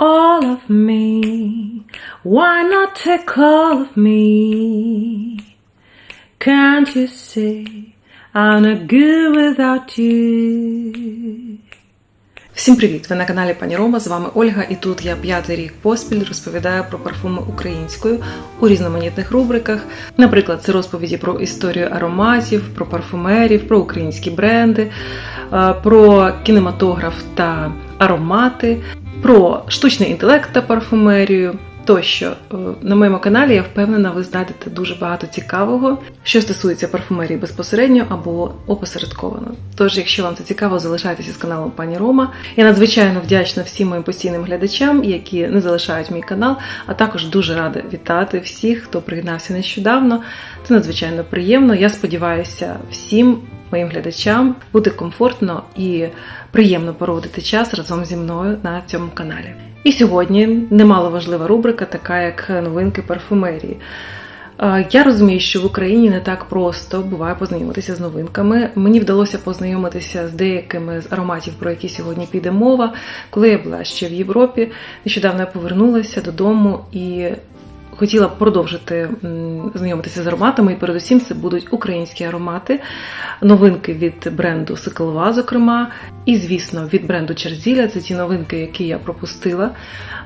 all of me. Why not take all of me? Can't you see I'm not good without you? Всім привіт! Ви на каналі Пані Рома. З вами Ольга, і тут я п'ятий рік поспіль розповідаю про парфуми українською у різноманітних рубриках. Наприклад, це розповіді про історію ароматів, про парфумерів, про українські бренди, е, про кінематограф та аромати, про штучний інтелект та парфумерію. Тощо Е, на моєму каналі я впевнена, ви знайдете дуже багато цікавого, що стосується парфумерії безпосередньо або опосередковано. Тож, якщо вам це цікаво, залишайтеся з каналом пані Рома. Я надзвичайно вдячна всім моїм постійним глядачам, які не залишають мій канал, а також дуже рада вітати всіх, хто приєднався нещодавно. Це надзвичайно приємно. Я сподіваюся, всім моїм глядачам буде комфортно і приємно проводити час разом зі мною на цьому каналі. І сьогодні немало важлива рубрика, така як новинки парфумерії. Е, Я розумію, що в Україні не так просто буває познайомитися з новинками. Мені вдалося познайомитися з деякими з ароматів, про які сьогодні піде мова. Коли я була ще в Європі, нещодавно я повернулася додому і хотіла б продовжити знайомитися з ароматами. І передусім це будуть українські аромати, новинки від бренду Сиклова, зокрема, і, звісно, від бренду Черзіля. Це ті новинки, які я пропустила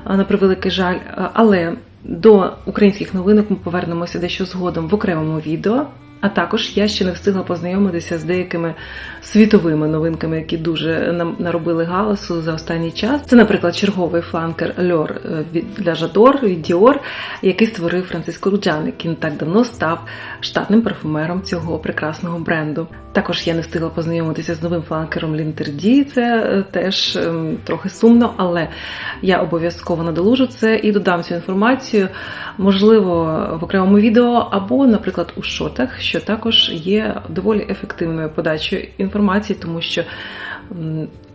на превеликий жаль. Але до українських новинок ми повернемося дещо згодом в окремому відео. А також я ще не встигла познайомитися з деякими світовими новинками, які дуже нам наробили галасу за останній час. Це, наприклад, черговий фланкер Льор е, для Жадор від Діор, який створив Франциско Руджан, який не так давно став штатним парфумером цього прекрасного бренду. Також я не встигла познайомитися з новим фланкером Лінтерді. Це е, теж ем, трохи сумно, але я обов'язково надолужу це і додам цю інформацію, можливо, в окремому відео або, наприклад, у шотах, що також є доволі ефективною подачею інформації, тому що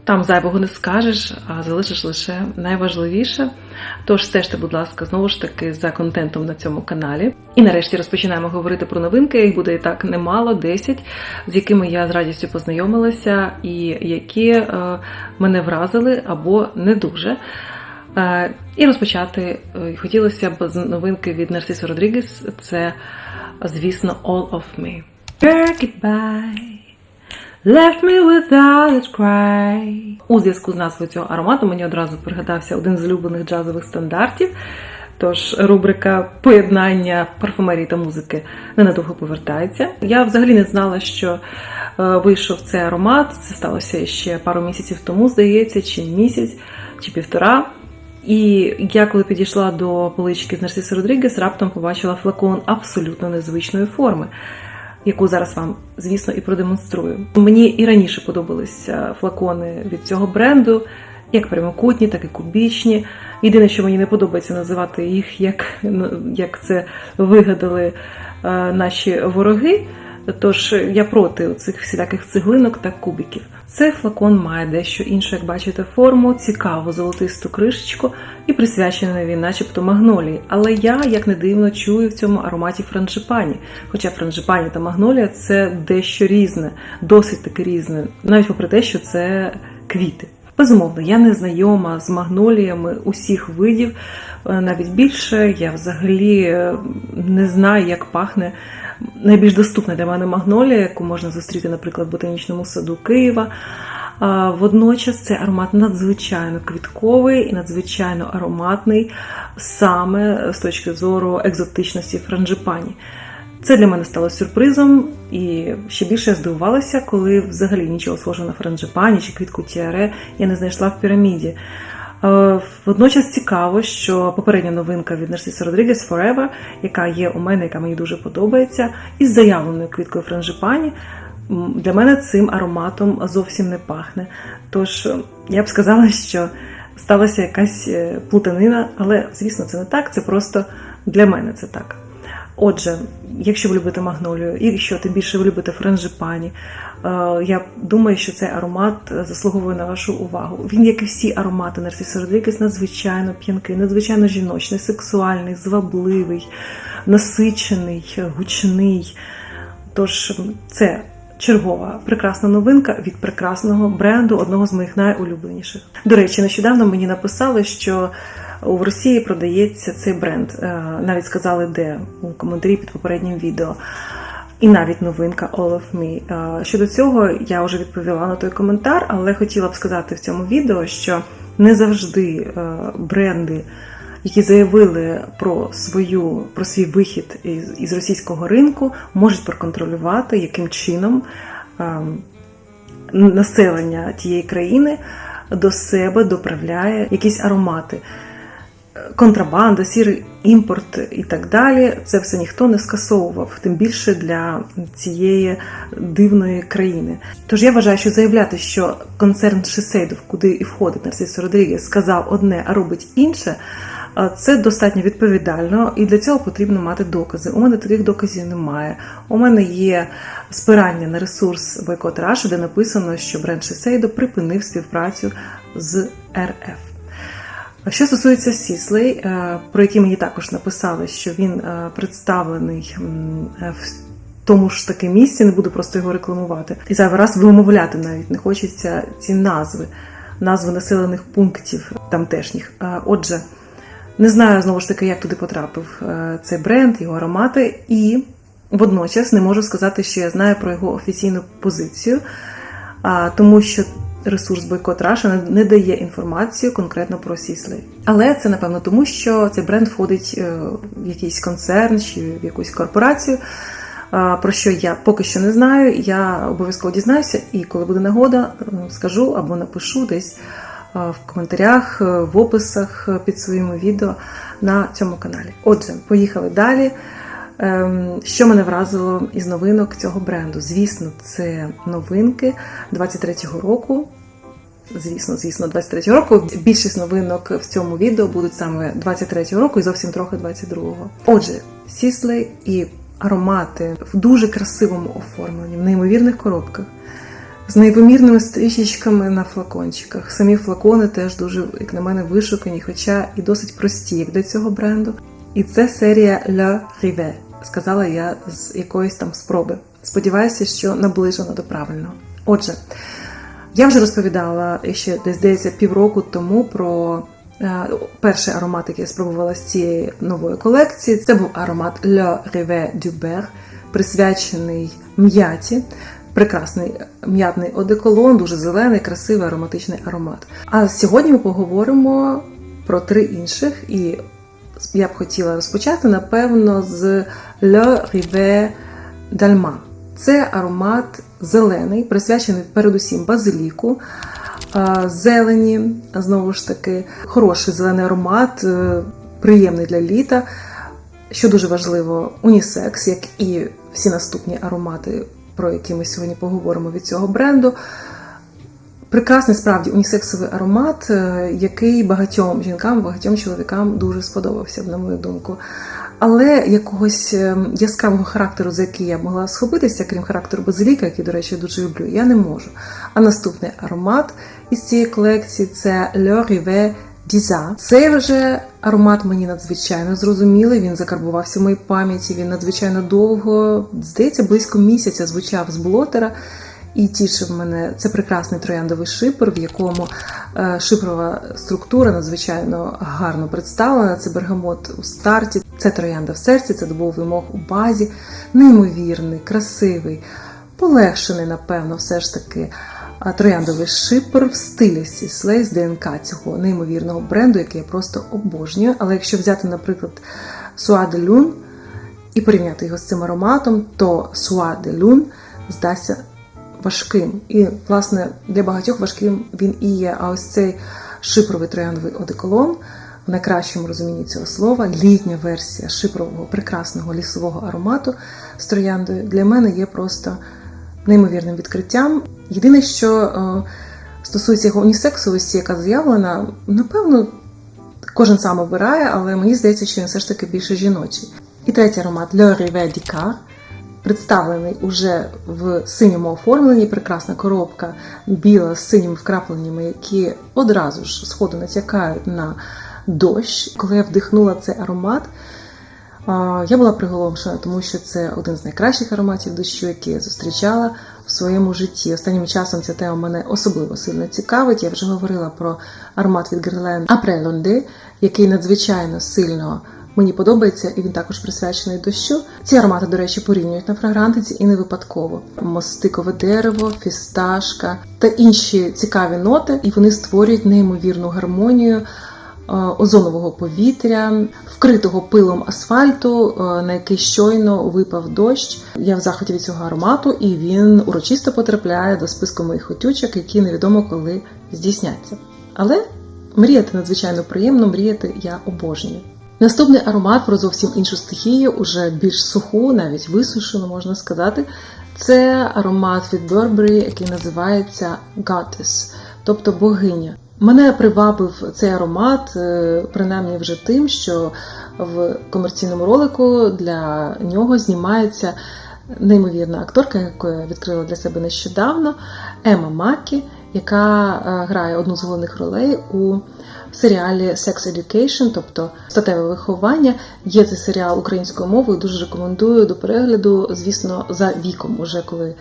там зайвого не скажеш, а залишиш лише найважливіше. Тож стежте, будь ласка, знову ж таки за контентом на цьому каналі. І нарешті розпочинаємо говорити про новинки. Їх буде і так немало, 10, з якими я з радістю познайомилася, і які е, мене вразили або не дуже. Е, І розпочати е, хотілося б з новинки від Нарсисо Родрігес. Це, звісно, All of Me. Goodbye. Left me without a cry. У зв'язку з назвою цього аромату мені одразу пригадався один з улюблених джазових стандартів. Тож рубрика поєднання парфумерії та музики ненадовго повертається. Я взагалі не знала, що е, вийшов цей аромат. Це сталося ще пару місяців тому, здається, чи місяць, чи півтора. І я, коли підійшла до полички з Нарсисо Родрігес, раптом побачила флакон абсолютно незвичної форми, яку зараз вам, звісно, і продемонструю. Мені і раніше подобалися флакони від цього бренду, як прямокутні, так і кубічні. Єдине, що мені не подобається називати їх, як, ну, як це вигадали е, наші вороги. Тож я проти цих всіляких цеглинок та кубиків. Цей флакон має дещо іншу, як бачите, форму, цікаву золотисту кришечку і присвячений він, начебто, магнолії. Але я, як не дивно, чую в цьому ароматі франжипані. Хоча франжипані та магнолія це дещо різне, досить таки різне, навіть попри те, що це квіти. Безумовно, я не знайома з магноліями усіх видів, е, навіть більше я взагалі е, не знаю, як пахне найбільш доступна для мене магнолія, яку можна зустріти, наприклад, в ботанічному саду Києва. Водночас цей аромат надзвичайно квітковий і надзвичайно ароматний саме з точки зору екзотичності франжипані. Це для мене стало сюрпризом, і ще більше я здивувалася, коли взагалі нічого схожого на франжипані чи квітку тіаре я не знайшла в піраміді. Е, Водночас цікаво, що попередня новинка від Нарсиса Родрігес Forever, яка є у мене, яка мені дуже подобається, із заявленою квіткою франжипані, для мене цим ароматом зовсім не пахне. Тож е, я б сказала, що сталася якась е, плутанина, але звісно, це не так. Це просто для мене це так. Отже, якщо ви любите магнолію, і якщо тим більше ви любите франжипані, е, я думаю, що цей аромат заслуговує на вашу увагу. Він, як і всі аромати Нарсисо Родрігес, надзвичайно п'янкий, надзвичайно жіночний, сексуальний, звабливий, насичений, гучний. Тож це Чергова прекрасна новинка від прекрасного бренду, одного з моїх найулюбленіших. До речі, нещодавно мені написали, що в Росії продається цей бренд. Е, Навіть сказали, де у коментарі під попереднім відео. І навіть новинка All of Me. Е, Щодо цього я вже відповіла на той коментар, але хотіла б сказати в цьому відео, що не завжди е, бренди, які заявили про свою про свій вихід із, російського ринку, можуть проконтролювати, яким чином населення тієї країни до себе доправляє якісь аромати контрабанда, сірий імпорт і так далі. Це все ніхто не скасовував, тим більше для цієї дивної країни. Тож я вважаю, що заявляти, що концерн Шисейдов, куди і входить Нарсис Родрігес, сказав одне, а робить інше. Це достатньо відповідально, і для цього потрібно мати докази. У мене таких доказів немає. У мене є спирання на ресурс Бойкот Раша, де написано, що бренд Шисейдо припинив співпрацю з РФ. Що стосується Сіслей, е, про який мені також написали, що він е, представлений е, в тому ж таки місці, не буду просто його рекламувати. І зайвий раз вимовляти навіть не хочеться ці назви, назви населених пунктів тамтешніх. Отже, не знаю знову ж таки, як туди потрапив цей бренд, його аромати, і водночас не можу сказати, що я знаю про його офіційну позицію, тому що ресурс Бойкот Раша не- дає інформацію конкретно про Сіслей. Але це напевно тому, що цей бренд входить е, в якийсь концерн чи в якусь корпорацію. Про що я поки що не знаю, я обов'язково дізнаюся, і коли буде нагода, е, скажу або напишу десь е, в коментарях, е, в описах е, під своїми відео на цьому каналі. Отже, поїхали далі. Ем, Що мене вразило із новинок цього бренду? Звісно, це новинки 23-го року. Звісно, звісно, 23-го року. Більшість новинок в цьому відео будуть саме 23-го року і зовсім трохи 22-го. Отже, сіслей і аромати в дуже красивому оформленні, в неймовірних коробках. З неймовірними стрічечками на флакончиках. Самі флакони теж дуже, як на мене, вишукані, хоча і досить прості, як для цього бренду. І це серія Le Rivet, сказала я з якоїсь там спроби. Сподіваюся, що наближено до правильного. Отже, я вже розповідала ще десь здається півроку тому про е, перший аромат, який я спробувала з цієї нової колекції. Це був аромат Le Rivet du Ber, присвячений м'яті. Прекрасний м'ятний одеколон, дуже зелений, красивий ароматичний аромат. А сьогодні ми поговоримо про три інших, і я б хотіла розпочати, напевно, з Le Rivet d'Alma. Це аромат зелений, присвячений передусім базиліку, зелені, знову ж таки, хороший зелений аромат, е, приємний для літа. Що дуже важливо, унісекс, як і всі наступні аромати, про які ми сьогодні поговоримо від цього бренду. Прекрасний справді унісексовий аромат, е, який багатьом жінкам, багатьом чоловікам дуже сподобався, на мою думку. Але якогось е, яскравого характеру, за який я могла схопитися, крім характеру базиліка, який, до речі, я дуже люблю, я не можу. А наступний аромат із цієї колекції це Le Rivet Діза. Цей вже аромат мені надзвичайно зрозумілий. Він закарбувався в моїй пам'яті. Він надзвичайно довго, здається, близько місяця звучав з блотера. І тішив мене це прекрасний трояндовий шипер, в якому е, шипрова структура надзвичайно гарно представлена. Це бергамот у старті, це троянда в серці, це дубовий мох у базі, неймовірний, красивий, полегшений, напевно, все ж таки. а, Трояндовий шипер в стилі Сіслей з ДНК цього неймовірного бренду, який я просто обожнюю. Але якщо взяти, наприклад, Суа де Люн і порівняти його з цим ароматом, то Суа де Люн здасться важким. І, власне, для багатьох важким він і є. А ось цей шипровий трояндовий одеколон, в найкращому розумінні цього слова, літня версія шипрового прекрасного лісового аромату з трояндою, для мене є просто неймовірним відкриттям. Єдине, що е, стосується його унісексовості, яка заявлена, напевно, кожен сам обирає, але мені здається, що він все ж таки більше жіночий. І третій аромат Le Rivet d'Icar, представлений уже в синьому оформленні, прекрасна коробка біла з синіми вкрапленнями, які одразу ж сходу натякають на дощ. Коли я вдихнула цей аромат, Я була приголомшена, тому що це один з найкращих ароматів дощу, які я зустрічала в своєму житті. Останнім часом ця тема мене особливо сильно цікавить. Я вже говорила про аромат від Guerlain Après який надзвичайно сильно мені подобається, і він також присвячений дощу. Ці аромати, до речі, порівнюють на фрагрантиці і не випадково. Мостикове дерево, фісташка та інші цікаві ноти, і вони створюють неймовірну гармонію е, озонового повітря, вкритого пилом асфальту, е, на який щойно випав дощ. Я в захваті від цього аромату, і він урочисто потрапляє до списку моїх хотючок, які невідомо коли здійсняться. Але мріяти надзвичайно приємно, мріяти я обожнюю. Наступний аромат про зовсім іншу стихію, уже більш суху, навіть висушену, можна сказати. Це аромат від Burberry, який називається Goddess, тобто богиня. Мене привабив цей аромат, е, принаймні вже тим, що в комерційному ролику для нього знімається неймовірна акторка, яку я відкрила для себе нещодавно, Ема Макі, яка е, грає одну з головних ролей у серіалі Sex Education, тобто статеве виховання. Є цей серіал українською мовою. Дуже рекомендую до перегляду, звісно, за віком, уже коли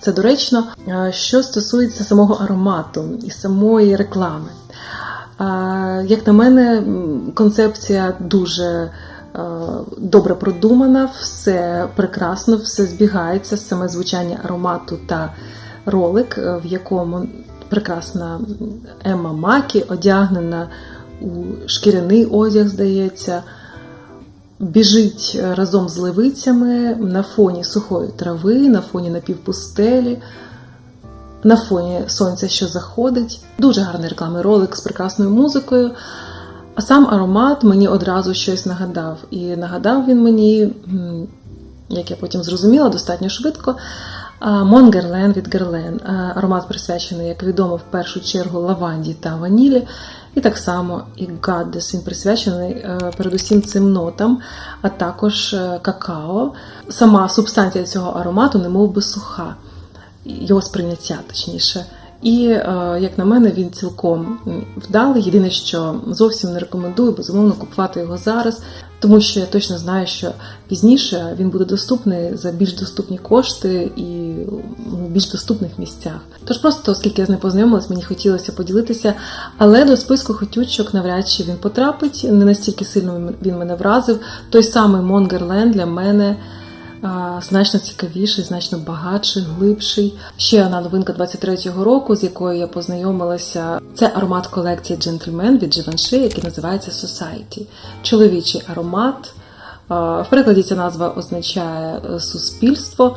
це доречно. Е, Що стосується самого аромату і самої реклами. Е, Як на мене, концепція дуже е, добре продумана, все прекрасно, все збігається, саме звучання аромату та ролик, в якому прекрасна Емма Макі одягнена у шкіряний одяг, здається, біжить разом з левицями на фоні сухої трави, на фоні напівпустелі на фоні сонця, що заходить. Дуже гарний рекламний ролик з прекрасною музикою. А сам аромат мені одразу щось нагадав. І нагадав він мені, як я потім зрозуміла, достатньо швидко. Мон Герлен від Герлен. Аромат присвячений, як відомо, в першу чергу лаванді та ванілі. І так само і Гаддес, він присвячений е, передусім цим нотам, а також е, какао. Сама субстанція цього аромату немов би суха його сприйняття, точніше. І, е, як на мене, він цілком вдалий. Єдине, що зовсім не рекомендую, безумовно, купувати його зараз, тому що я точно знаю, що пізніше він буде доступний за більш доступні кошти і в більш доступних місцях. Тож просто, оскільки я з ним познайомилась, мені хотілося поділитися, але до списку хотючок навряд чи він потрапить. Не настільки сильно він мене вразив. Той самий Монгерлен для мене значно цікавіший, значно багатший, глибший. Ще одна новинка 23-го року, з якою я познайомилася. Це аромат колекції Gentleman від Givenchy, який називається Society. Чоловічий аромат. В перекладі ця назва означає е, суспільство.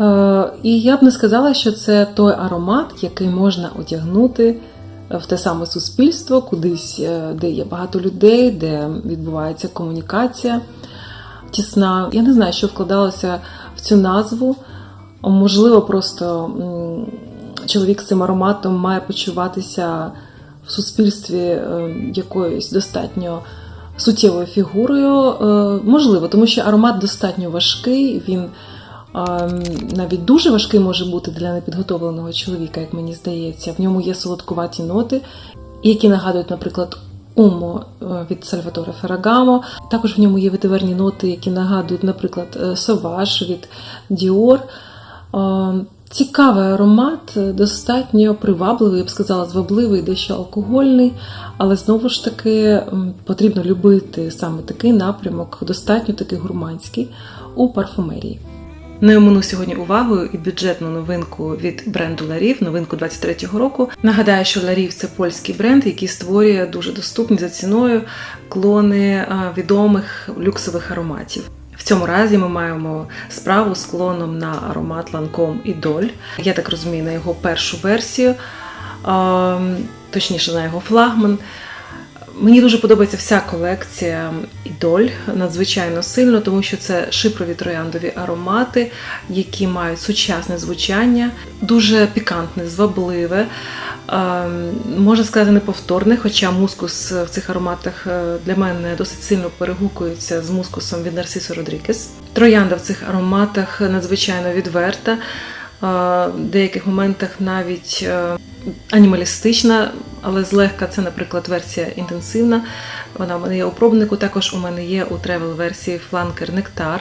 Е, І я б не сказала, що це той аромат, який можна одягнути в те саме суспільство, кудись, е, де є багато людей, де відбувається комунікація тісна. Я не знаю, що вкладалося в цю назву. Можливо, просто чоловік з цим ароматом має почуватися в суспільстві е, якоюсь достатньо суттєвою фігурою. Е, Можливо, тому що аромат достатньо важкий, він е, навіть дуже важкий може бути для непідготовленого чоловіка, як мені здається. В ньому є солодкуваті ноти, які нагадують, наприклад, Умо е, від Сальваторе Ферагамо. Також в ньому є витиверні ноти, які нагадують, наприклад, е, Соваш від Діор. Цікавий аромат, е, достатньо привабливий, я б сказала, звабливий, дещо алкогольний, але знову ж таки потрібно любити саме такий напрямок, достатньо такий гурманський у парфумерії. Не омину сьогодні увагою і бюджетну новинку від бренду Ларів, новинку 23-го року. Нагадаю, що Ларів це польський бренд, який створює дуже доступні за ціною клони відомих люксових ароматів. В цьому разі ми маємо справу з клоном на аромат Lancome Idol. Я так розумію, на його першу версію, точніше на його флагман. Мені дуже подобається вся колекція ідоль надзвичайно сильно, тому що це шипрові трояндові аромати, які мають сучасне звучання, дуже пікантне, звабливе, ем, можна сказати, неповторне, хоча мускус в цих ароматах е, для мене досить сильно перегукується з мускусом від Нарсисо Родрікес. Троянда в цих ароматах надзвичайно відверта. В деяких моментах навіть е, анімалістична але злегка це, наприклад, версія інтенсивна. Вона в мене є у пробнику. Також у мене є у тревел-версії фланкер Нектар.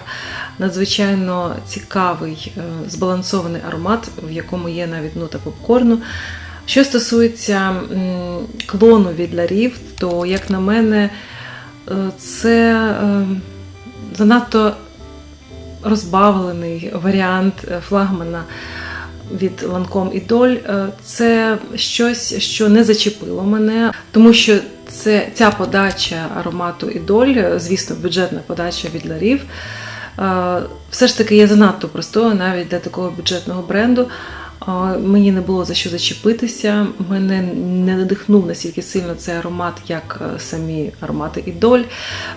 Надзвичайно цікавий е, збалансований аромат, в якому є навіть нота попкорну. Що стосується клону від ларів, то, як на мене, е, це занадто розбавлений варіант е, флагмана від Ланком і Доль. Е, Це щось, що не зачепило мене, тому що це ця подача аромату Ідоль, доль, звісно, бюджетна подача від ларів. е, Все ж таки є занадто простою навіть для такого бюджетного бренду. Мені не було за що зачепитися. Мене не надихнув настільки сильно цей аромат, як е, самі аромати Ідоль.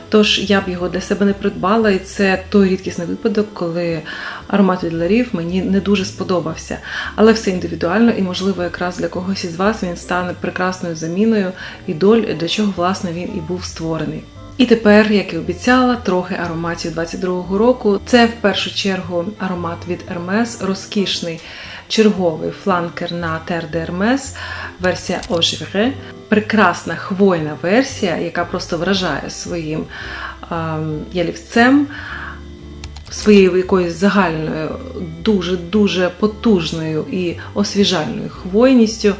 Тож я б його для себе не придбала, і це той рідкісний випадок, коли аромат від ларів мені не дуже сподобався. Але все індивідуально, і можливо, якраз для когось із вас він стане прекрасною заміною ідоль, для чого власне він і був створений. І тепер, як і обіцяла, трохи ароматів 22-го року. Це в першу чергу аромат від Hermes, розкішний черговий фланкер на Terre версія Ожевре. Прекрасна хвойна версія, яка просто вражає своїм ем, ялівцем, своєю якоюсь загальною, дуже-дуже потужною і освіжальною хвойністю,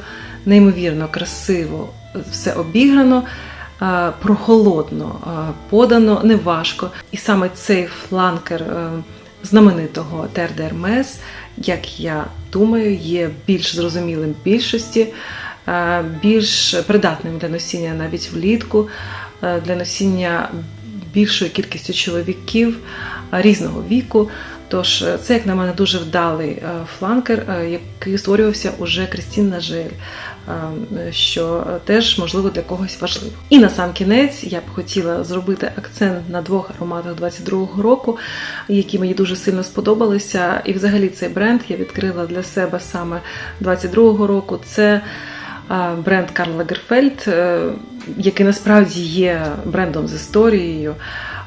неймовірно красиво все обіграно. е, Прохолодно е, подано, неважко. І саме цей фланкер е, знаменитого Hermes, як я думаю, є більш зрозумілим більшості, е, більш придатним для носіння навіть влітку, е, для носіння більшою кількістю чоловіків е, різного віку. Тож це, як на мене, дуже вдалий фланкер, який створювався уже Крістін Нажель, що теж можливо для когось важливо. І на сам кінець я б хотіла зробити акцент на двох ароматах 22-го року, які мені дуже сильно сподобалися. І взагалі цей бренд я відкрила для себе саме 22-го року. Це бренд Карл Лагерфельд, е, який насправді є брендом з історією.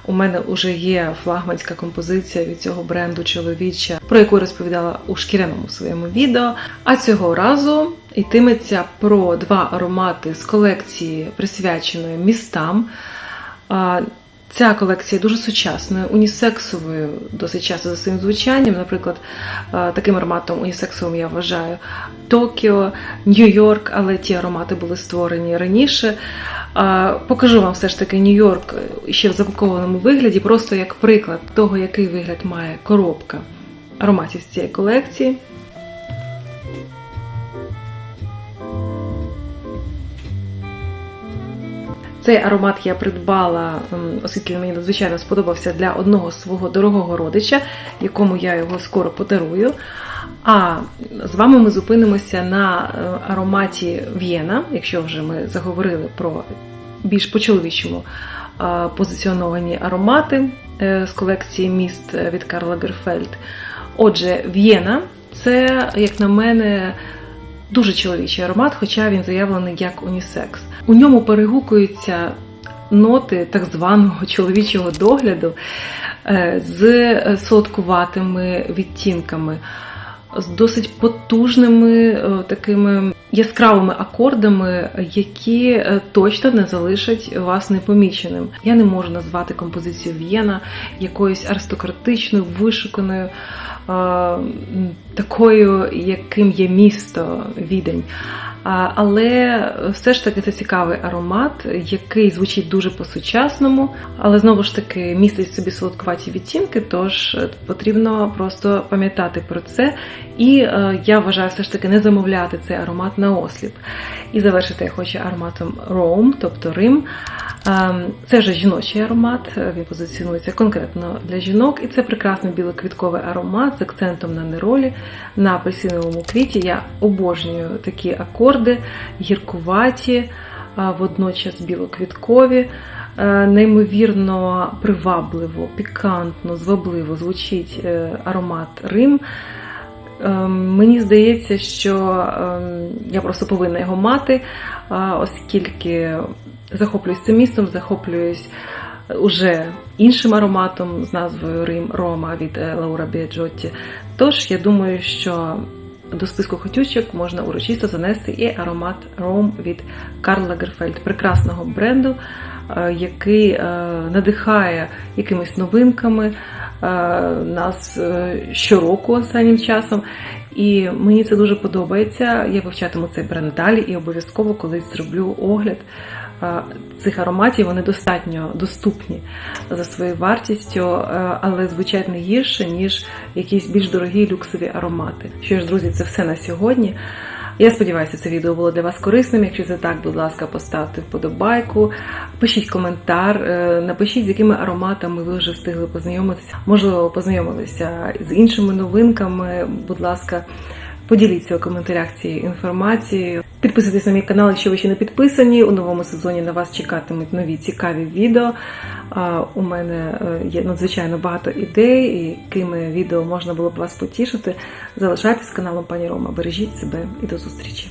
У мене вже є флагманська композиція від цього бренду чоловіча, про яку розповідала у шкіряному своєму відео. А цього разу йтиметься про два аромати з колекції, присвяченої містам. Ця колекція дуже сучасною, унісексовою, досить часто за своїм звучанням. Наприклад, таким ароматом унісексовим я вважаю Токіо, Нью-Йорк, але ті аромати були створені раніше. Покажу вам все ж таки Нью-Йорк ще в запакованому вигляді, просто як приклад того, який вигляд має коробка ароматів з цієї колекції. Цей аромат я придбала, ем, оскільки мені надзвичайно сподобався для одного свого дорогого родича, якому я його скоро подарую. А з вами ми зупинимося на е, ароматі В'єна, якщо вже ми заговорили про більш по-чоловічому е, позиціоновані аромати е, з колекції міст від Карла Герфельд. Отже, В'єна це, як на мене, дуже чоловічий аромат, хоча він заявлений як унісекс. У ньому перегукуються ноти так званого чоловічого догляду е, з солодкуватими відтінками, з досить потужними е, такими яскравими акордами, які е, точно не залишать вас непоміченим. Я не можу назвати композицію В'єна якоюсь аристократичною, вишуканою, такою, яким є місто Відень. Але все ж таки це цікавий аромат, який звучить дуже по-сучасному, але знову ж таки містить в собі солодкуваті відтінки, тож потрібно просто пам'ятати про це. І е, я вважаю все ж таки не замовляти цей аромат на осліп. І завершити я хочу ароматом Rome, тобто Рим. Е, Це вже жіночий аромат, він позиціонується конкретно для жінок, і це прекрасний білоквітковий аромат з акцентом на неролі, на апельсиновому квіті. Я обожнюю такі акорди, гіркуваті, водночас білоквіткові. Е, Неймовірно привабливо, пікантно, звабливо звучить е, аромат Рим. Ем, Мені здається, що ем, я просто повинна його мати, оскільки захоплююсь цим містом, захоплююсь уже іншим ароматом з назвою Рим Рома від е, Лаура Біаджотті. Тож я думаю, що до списку хотючок можна урочисто занести і аромат Ром від Карл Лагерфельд, прекрасного бренду, е, який е, надихає якимись новинками е, нас е, щороку останнім часом. І мені це дуже подобається. Я вивчатиму цей бренд далі і обов'язково колись зроблю огляд е, цих ароматів. Вони достатньо доступні за своєю вартістю, е, але звучать не гірше, ніж якісь більш дорогі люксові аромати. Що ж, друзі, це все на сьогодні. Я сподіваюся, це відео було для вас корисним. Якщо це так, будь ласка, поставте вподобайку, пишіть коментар, е, напишіть, з якими ароматами ви вже встигли познайомитися. Можливо, познайомилися з іншими новинками. Будь ласка, поділіться у коментарях цією інформацією. Підписуйтесь на мій канал, якщо ви ще не підписані. У новому сезоні на вас чекатимуть нові цікаві відео. У мене е, є надзвичайно багато ідей, якими відео можна було б вас потішити. Залишайтесь каналом пані Рома. Бережіть себе і до зустрічі!